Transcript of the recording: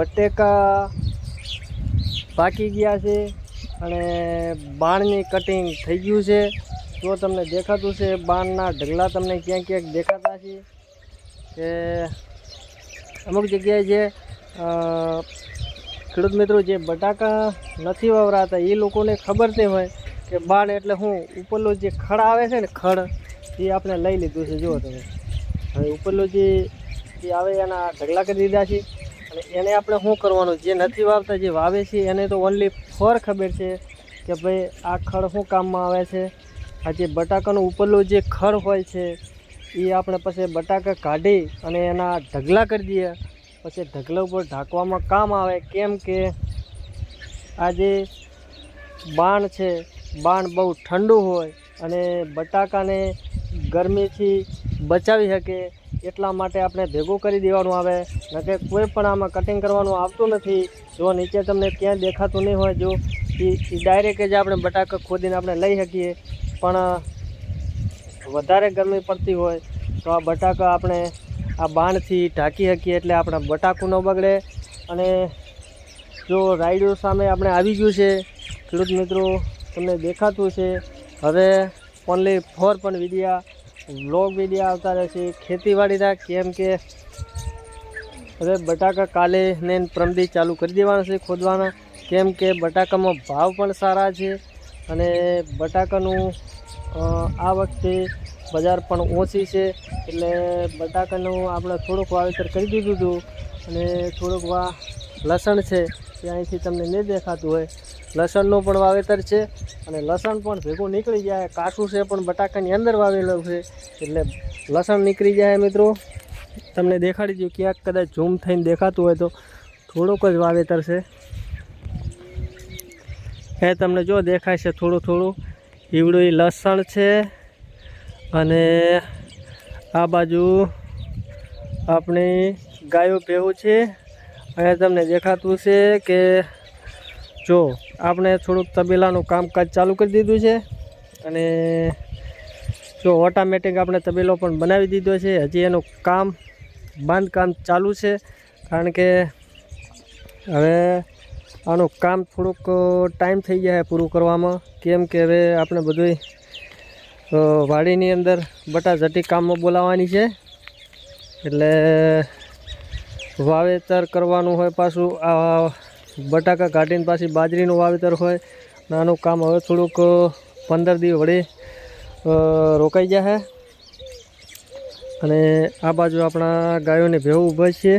બટેકા પાકી ગયા છે અને બાણની કટિંગ થઈ ગયું છે. જો તમને દેખાતું છે, બાણના ઢગલા તમને ક્યાંક ક્યાંક દેખાતા છે કે અમુક જગ્યાએ જે ખેડૂત મિત્રો જે બટાકા નથી વાવરાતા, એ લોકોને ખબર નહીં હોય કે બાણ એટલે હું, ઉપરલો જે ખડ આવે છે ને ખડ, એ આપણે લઈ લીધું છે. જુઓ તમે. હવે ઉપરલો જે આવે એના ઢગલા કરી દીધા છે. અને એને આપણે શું કરવાનું? જે નથી વાવતા, જે વાવે છે, એને તો ઓનલી ફોર ખબર છે કે ભાઈ આ ખડ શું કામમાં આવે છે? આ જે બટાકાનું ઉપરનું જે ખડ હોય છે, એ આપણે પછી બટાકા કાઢી અને એના ઢગલા કરી દઈએ. પછી ઢગલા ઉપર ઢાંકવામાં કામ આવે. કેમ કે આ જે બાણ છે, બાણ બહુ ઠંડુ હોય અને બટાકાને ગરમીથી બચાવી શકે. એટલા માટે આપણે ભેગું કરી દેવાનું આવે. નકે કોઈ પણ આમાં કટિંગ કરવાનું આવતું નથી. જો નીચે તમને ક્યાંય દેખાતું નહીં હોય, જો એ ડાયરેક્ટ જ આપણે બટાકા ખોદીને આપણે લઈ શકીએ. પણ વધારે ગરમી પડતી હોય, તો આ બટાકા આપણે આ બાણથી ઢાંકી શકીએ એટલે આપણા બટાકું ન બગડે. અને જો રાઈડો સામે આપણે આવી ગયું છે, ખેડૂત મિત્રો, તમને દેખાતું છે હવે ઓનલી ફોર પણ વિડીયા વ્લોગ વીડિયો આવતા રહેશે. ખેતીવાડીના કેમ કે હવે બટાકા કાલે ને પ્રમદી ચાલુ કરી દેવાના છે ખોદવાના. કેમ કે બટાકામાં ભાવ પણ સારા છે અને બટાકાનું આ વખતે બજાર પણ ઓછી છે. એટલે બટાકાનું આપણે થોડુંક વાવેતર કરી દીધું હતું અને થોડુંક વા લસણ છે, એ અહીંથી તમને નહીં દેખાતું હોય. લસણનું પણ વાવેતર છે અને લસણ પણ ભેગું નીકળી જાય. કાઠું છે પણ બટાકાની અંદર વાવેલું છે. એટલે લસણ નીકળી જાય મિત્રો. તમને દેખાડી દઉં, ક્યાંક કદાચ ઝૂમ થઈને દેખાતું હોય તો થોડુંક જ વાવેતર છે. એ તમને જો દેખાય છે થોડું થોડું. ઈવડું લસણ છે અને આ બાજુ આપણી ગાયો ભેવું છે. અને તમને દેખાતું છે કે જો આપણે થોડુંક તબેલાનું કામકાજ ચાલુ કરી દીધું છે અને જો ઓટોમેટિક આપણે તબેલો પણ બનાવી દીધો છે. હજી એનું કામ, બાંધકામ ચાલુ છે કારણ કે હવે આનું કામ થોડુંક ટાઈમ થઈ જાય પૂરું કરવામાં. કેમ કે હવે આપણે બધું વાડીની અંદર બટાઝટી કામમાં બોલાવવાની છે. એટલે વાવેતર કરવાનું હોય પાછું આ બટાકા કાઢીને પાછી બાજરીનું વાવેતર હોય નાનું કામ હવે થોડુંક પંદર દિવસ અ, રોકાઈ જશે અને આ બાજુ આપણા ગાયોને ભેવું ઊભા છે.